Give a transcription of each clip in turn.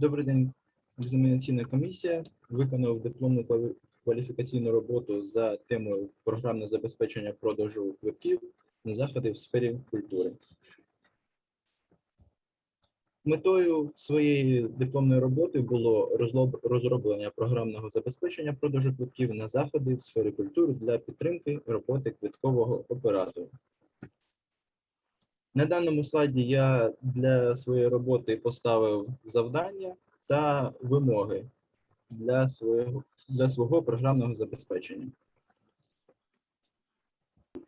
Добрий день, екзаменаційна комісія. Виконав дипломну кваліфікаційну роботу за темою програмне забезпечення продажу квитків на заходи в сфері культури. Метою своєї дипломної роботи було розроблення програмного забезпечення продажу квитків на заходи в сфері культури для підтримки роботи квиткового оператора. На даному слайді я для своєї роботи поставив завдання та вимоги для свого, для свого програмного забезпечення.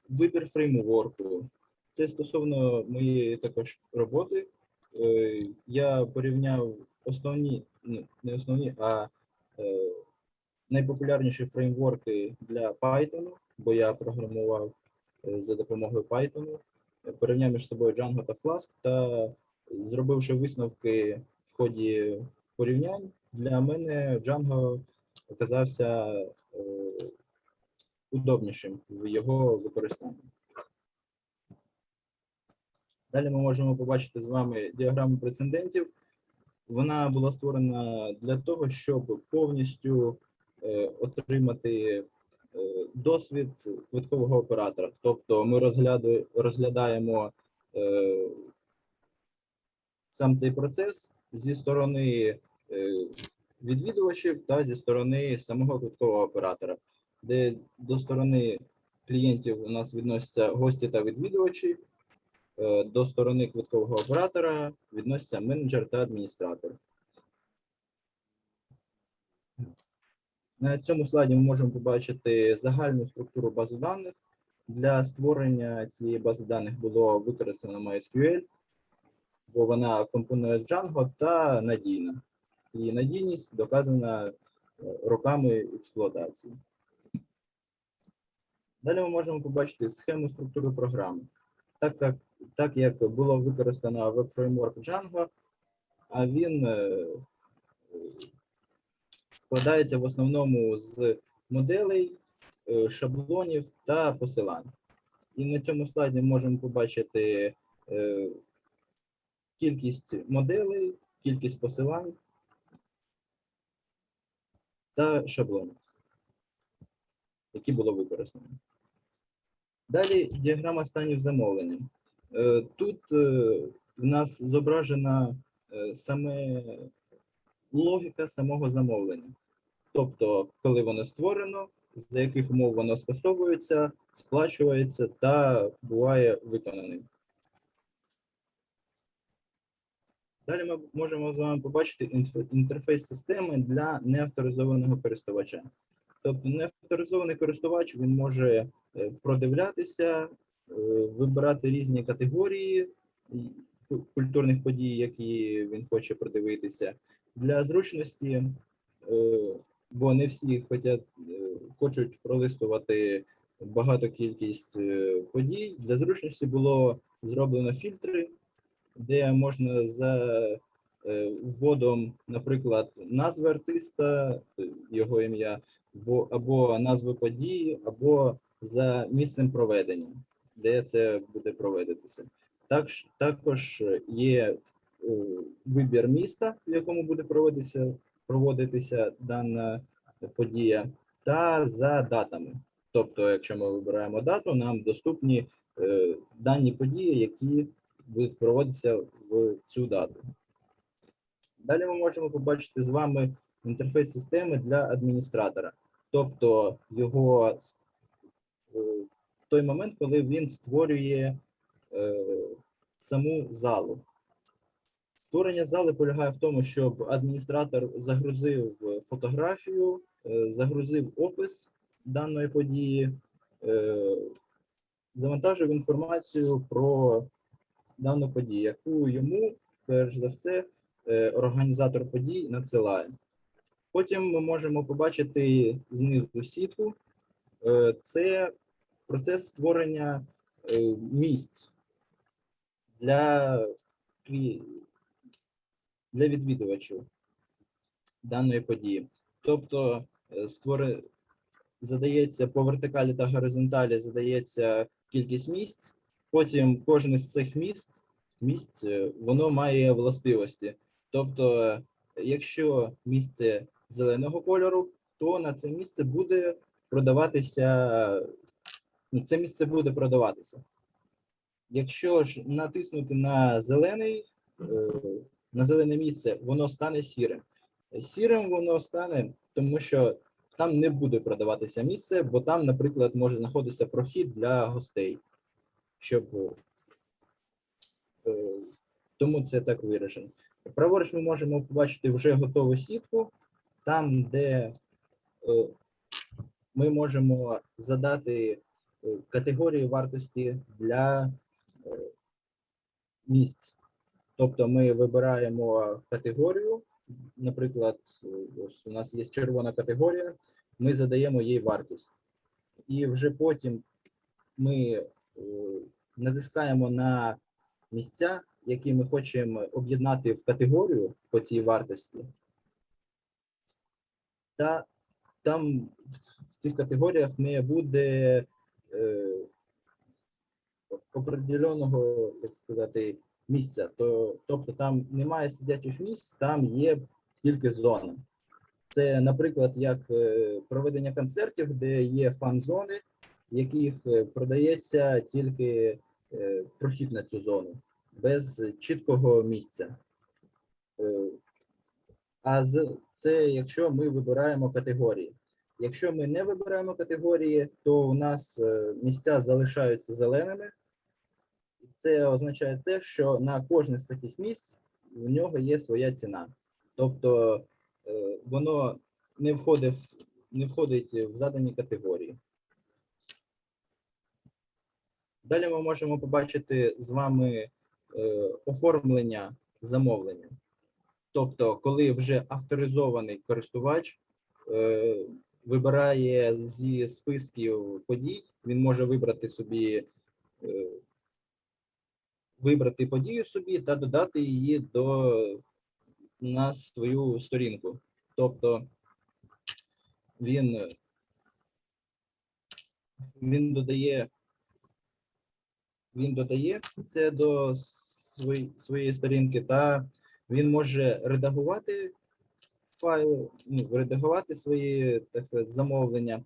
Вибір фреймворку. Це стосовно моєї також роботи. Е, Я порівняв основні, ну, не основні, а е, найпопулярніші фреймворки для Python, бо я програмував е, за допомогою Python порівняв між собою Django та Flask та зробивши висновки в ході порівнянь, для мене Django оказався е, удобнішим в його використанні. Далі ми можемо побачити з вами діаграму прецедентів. Вона була створена для того, щоб повністю е, отримати досвід квиткового оператора. Тобто ми розглядаємо е, сам цей процес зі сторони е, відвідувачів та зі сторони самого квиткового оператора, де до сторони клієнтів у нас відносяться гості та відвідувачі, е, до сторони квиткового оператора відносяться менеджер та адміністратор. На цьому слайді ми можемо побачити загальну структуру бази даних. Для створення цієї бази даних було використано MySQL, бо вона компонує з Django та надійна. І надійність доказана е, роками експлуатації. Далі ми можемо побачити схему структури програми. Так як, так як було використано веб-фреймворк Django, а він е, складається в основному з моделей, е, шаблонів та посилань. І на цьому слайді можемо побачити е, кількість моделей, кількість посилань та шаблонів, які було використано. Далі діаграма станів замовлення. Е, Тут в нас зображена саме логіка самого замовлення. Тобто, коли воно створено, за яких умов воно скасовується, сплачується та буває виконаним. Далі ми можемо з вами побачити інтерфейс системи для неавторизованого користувача. Тобто неавторизований користувач він може е, продивлятися, е, вибирати різні категорії культурних подій, які він хоче продивитися. Для зручності, е, бо не всі хотять, е, хочуть пролистувати багато кількість е, подій. Для зручності було зроблено фільтри, де можна за вводом, наприклад, назви артиста, його ім'я, бо- або назви події, або за місцем проведення, де це буде проведитися. Так, також є вибір міста, в якому буде проводитися, проводитися дана подія, та за датами. Тобто, якщо ми вибираємо дату, нам доступні е, дані події, які будуть проводитися в цю дату. Далі ми можемо побачити з вами інтерфейс системи для адміністратора, тобто його е, той момент, коли він створює е, саму залу. Створення зали полягає в тому, щоб адміністратор загрузив фотографію, е, загрузив опис даної події, е, завантажив інформацію про дану подію, яку йому, перш за все, е, організатор подій надсилає. Потім ми можемо побачити знизу сітку. Це процес створення місць для, клі- для відвідувачів даної події. Тобто е, створи... задається по вертикалі та горизонталі задається кількість місць, потім кожне з цих місць, місць е, воно має властивості. Тобто якщо місце зеленого кольору, то на це місце буде продаватися. Ну, це місце буде продаватися. Якщо ж натиснути на зелений, е, на зелене місце, воно стане сірим. Сірим воно стане, тому що там не буде продаватися місце, бо там, наприклад, може знаходитися прохід для гостей, щоб е, тому це так виражено. Праворуч ми можемо побачити вже готову сітку, там, де е, ми можемо задати е, категорії вартості для місць. Тобто ми вибираємо категорію, наприклад, ось у нас є червона категорія, ми задаємо їй вартість. І вже потім ми е, натискаємо на місця, які ми хочемо об'єднати в категорію по цій вартості. Та там в цих категоріях не буде е, определеного, як сказати, місця. То, тобто там немає сидячих місць, там є тільки зона. Це, наприклад, як е, проведення концертів, де є фан-зони, яких е, продається тільки е, прохід на цю зону без чіткого місця. А це якщо ми вибираємо категорії. Якщо ми не вибираємо категорії, то у нас місця залишаються зеленими. Це означає те, що на кожне з таких місць у нього є своя ціна. Тобто е, воно не входить, не входить в задані категорії. Далі ми можемо побачити з вами е, оформлення замовлення. Тобто, коли вже авторизований користувач е, вибирає зі списків подій, він може вибрати собі е, вибрати подію собі та додати її до на свою сторінку. Тобто він, він додає він додає це до свої- своєї сторінки, та він може редагувати файли, ну, редагувати свої так сказати, замовлення,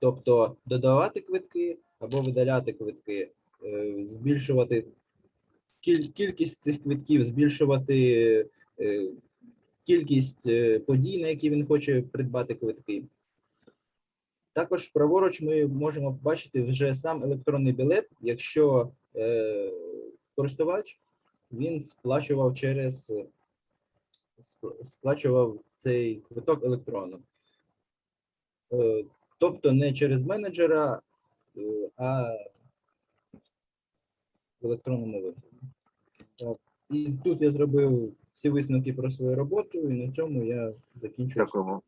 тобто додавати квитки або видаляти квитки, е, збільшувати кількість цих квитків, збільшувати е, кількість е, подій, на які він хоче придбати квитки. Також праворуч ми можемо побачити вже сам електронний білет, якщо е, користувач він сплачував через сплачував цей квиток електронно. Е, тобто не через менеджера, е, а в електронному вигляді. І тут я зробив всі висновки про свою роботу, і на цьому я закінчую. Дякуємо.